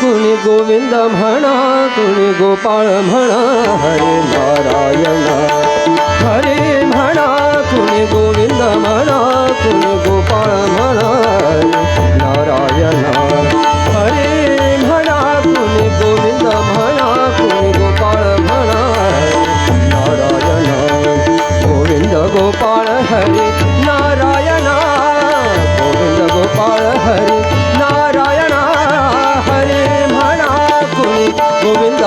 कुणी गोविंद म्हणा कुणी गोपाळ म्हणा हरे नारायण हरे म्हणा कुणी गोविंद म्हणा कुणी गोपाळ म्हणा हरे नारायण हरे गोविंद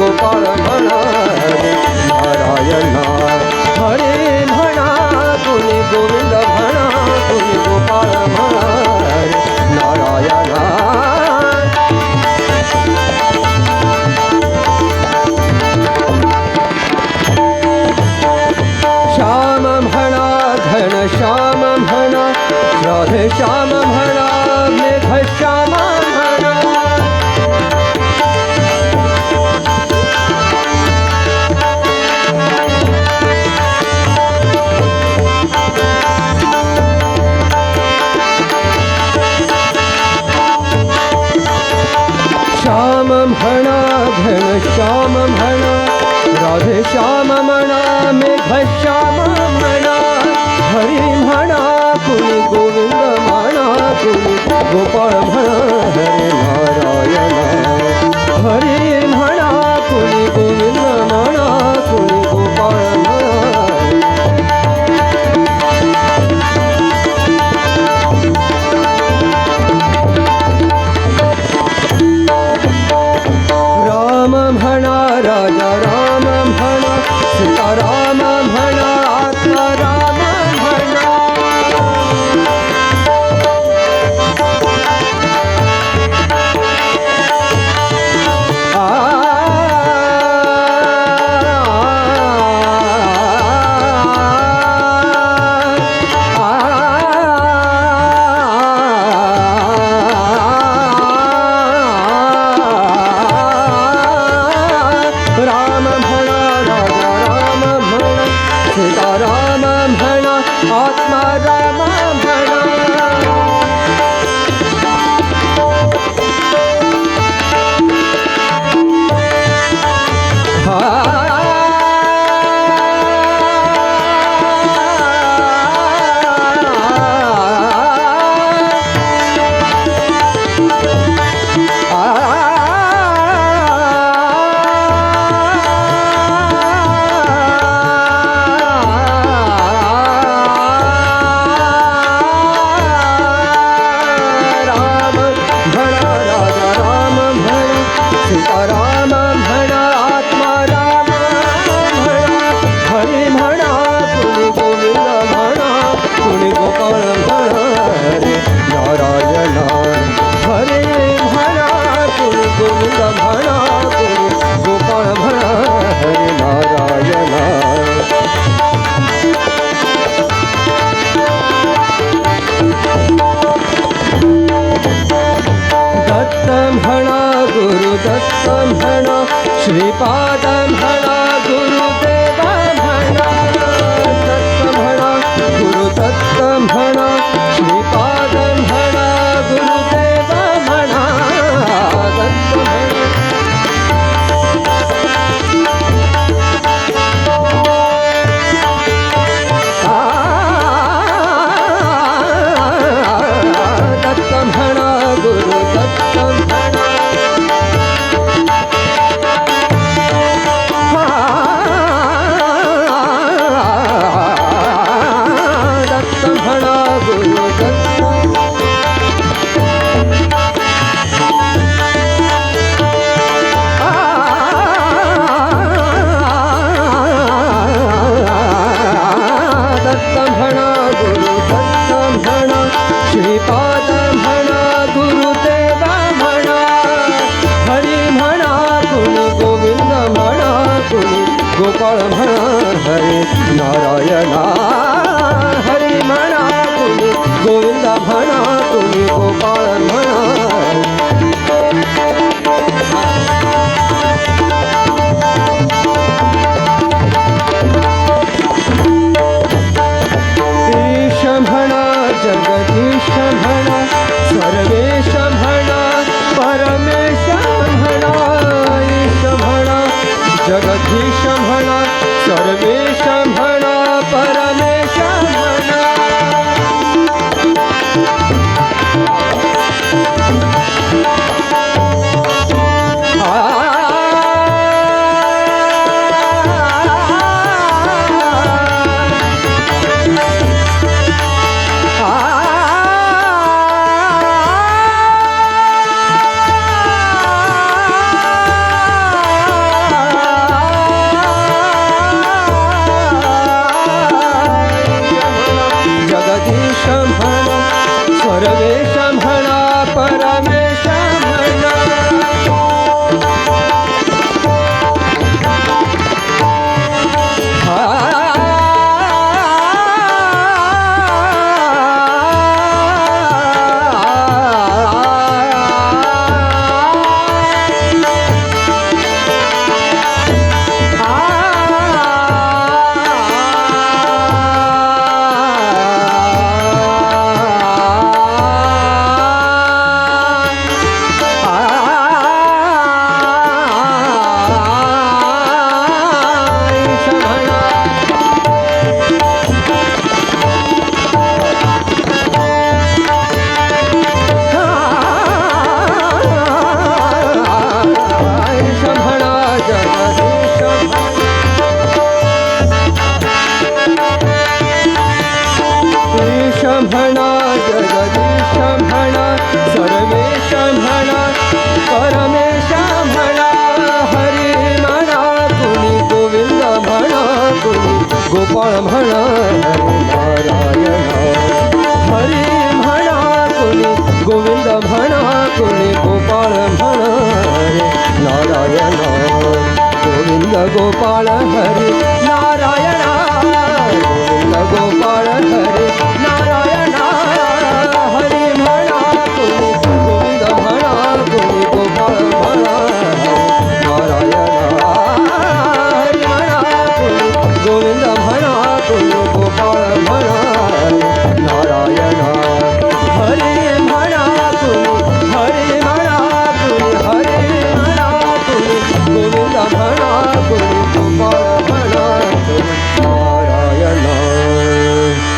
गोपाल भला मे भ्याम घन श्याम रघि श्याम मे भश्याम गुरुदत्तं हन श्रीपादं हरिपाद म्हणा गुरुदेवा म्हणा म्हणा गुण गोपाळ म्हणा हरे नारायणा हरी म्हणा गुण गोविंद म्हणा गुण गोपाळ म्हणा. जगदीश म्हणा सर्वेश म्हणा परमेश म्हणा ईश म्हणा जगदीश म्हणा Kara म्हणा जगदीश म्हणा सर्वेश म्हणा परमेश म्हणा हरी म्हणा कुणी गोविंद म्हणा कुणी गोपाळ म्हणा